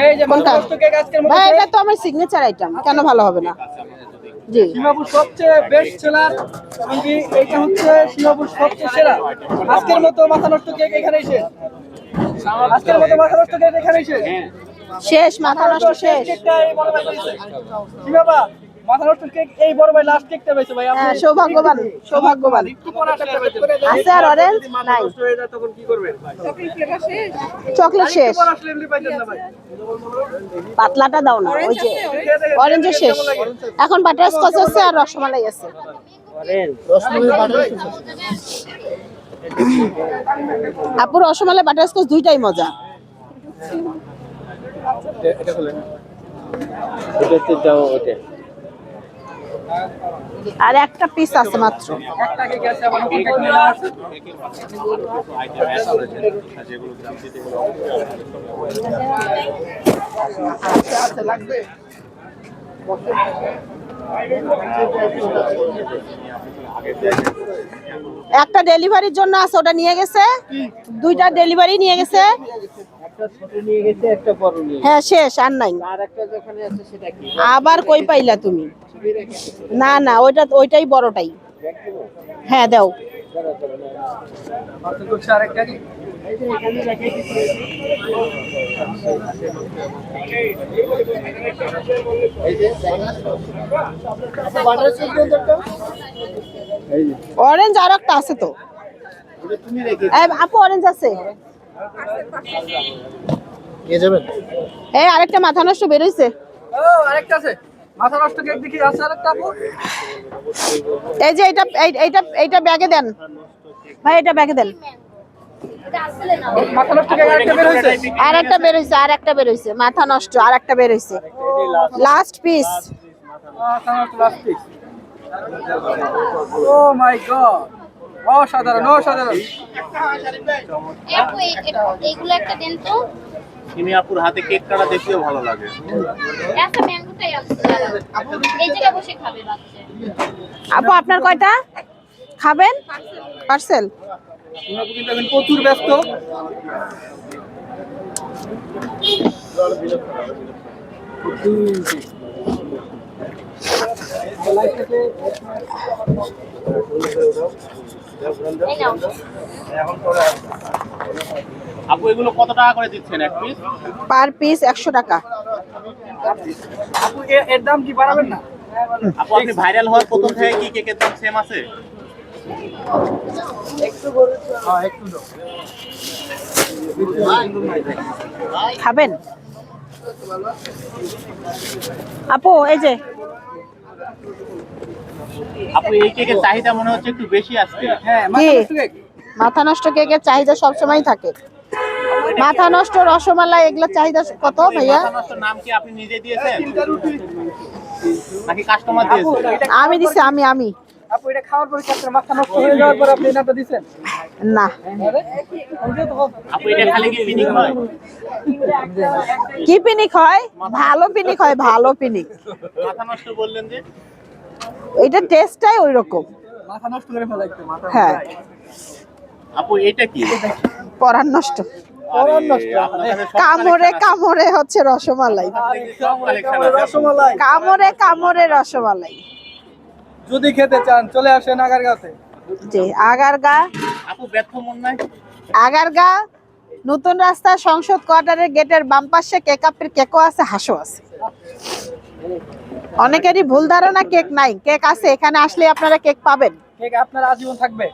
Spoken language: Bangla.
এই কোনটা? মাথা নষ্ট কেক আজকের মতো ভাই এটা তো আমার সিগনেচার আইটেম কেন ভালো হবে না? জি। সবচেয়ে বেস্ট সেলার এমনকি এইটা হচ্ছে সীমাপুর সবচেয়ে সেরা। আজকের মতো মাথা নষ্ট কেক এখানেই শেষ। আজকের মতো মাথা নষ্ট কেক এখানেই শেষ। শেষ মাথা নষ্ট শেষ। বড় ভাই পেয়েছে সীমাবা মাথা নষ্ট কেক এই বড় ভাই লাস্ট কেকটা পেয়েছে ভাই। হ্যাঁ সৌভাগ্যবান সৌভাগ্যবান। একটু পরে আছে আর অরেঞ্জ নাই। নষ্ট হয়ে যায় তখন কি করবেন চকলেট শেষ? পরে আসলে এমনি পাইতেন না ভাই। পাতলাটা দাও না ওই যে অরেঞ্জের শেষ। এখন বাটার স্কচ আছে আর রসমালাই আছে। আপুর রসমালাই বাটার স্কচ দুইটাই মজা। আর একটা পিস আছে মাত্র একটা পিস আছে আসছে একটা ডেলিভারির জন্য আছে, ওটা নিয়ে গেছে। দুইটা ডেলিভারি নিয়ে গেছে। হ্যাঁ শেষ আর নাই। আবার কই পাইলা তুমি? না না ওইটা ওইটাই বড়টাই। হ্যাঁ দাও। অরেঞ্জ আর একটা আছে তো। আপু অরেঞ্জ আছে। এই আরেকটা মাথা নষ্ট বেরোইছে। ও আরেকটা আছে। মাথা নষ্ট কেক দেখি আছে আরেকটা আপু। এই যে এটা এই- এইটা এইটা ব্যাগে দেন। ভাই এটা ব্যাগে দেন। মাথা নষ্ট কেক আরেকটা বের হয়েছে আর একটা আর মাথা নষ্ট আর একটা বেরোইছে। লাস্ট পিস মাথা নষ্ট last piece oh my god অসাধারণ অসাধারণ। এইগুলো একটা দেন তো। সিমিয়াপুর হাতে কেক কাটা দেখতেও ভালো লাগে। বাচ্চা। আপু আপনার কয়টা? খাবেন? পার্সেল? আপু কিন্তু এখন প্রচুর ব্যস্ত। আপু এগুলো কত টাকা করে দিচ্ছেন এক পিস পার পিস একশো টাকা। আপু এ- এর দাম কি বাড়াবেন না? আপু আপনি ভাইরাল হওয়ার প্রথম থেকে কি কেকের দাম সেম আছে? হ্যাঁ একটু দাও খাবেন? আপু এই যে। আপু এই কেকের চাহিদা মনে হচ্ছে একটু বেশি আসছে হ্যাঁ মাথা নষ্ট কেক। মাথা নষ্ট কেকের চাহিদা সবসময় থাকে। মাথা নষ্ট রসমালাই এগুলোর চাহিদা কত ভাইয়া? মাথা নষ্ট নাম কি আপনি নিজে দিয়েছেন? নাকি কাস্টমার দিয়েছে? আমি দিছি আমি আমি। আপু এটা খাওয়ার পরে আপনার মাথা নষ্ট হয়ে যাওয়ার পর আপনি নামটা দিচ্ছেন না। আরে ওইটাই তো কথা। আপু এটা খালি কি ফিনিং হয়? কি পিনিক হয়? ভালো পিনিক হয় ভালো পিনিক। মাথা নষ্ট বললেন যে? এটা টেস্টটাই ওই রকম মাথা নষ্ট করে ফেলা একটু মাথা হ্যাঁ। আপু এটা কি? পরার নষ্ট। কামড়ে কামড়ে হচ্ছে রসমালাই। কামড়ে কামড়ে রসমালাই। যদি খেতে চান চলে আসেন আগারগাঁওতে। জি আগারগা। আপু ব্যর্থ মন নাই? আগারগা নতুন রাস্তা সংসদ কোয়ার্টারের গেটের বাম পাশে কেক আপের কেকও আছে হাসো আছে। অনেকেরই ভুল ধারণা কেক নাই। কেক আছে, এখানে আসলে আপনারা কেক পাবেন। কেক আপনারা আজীবন থাকবে।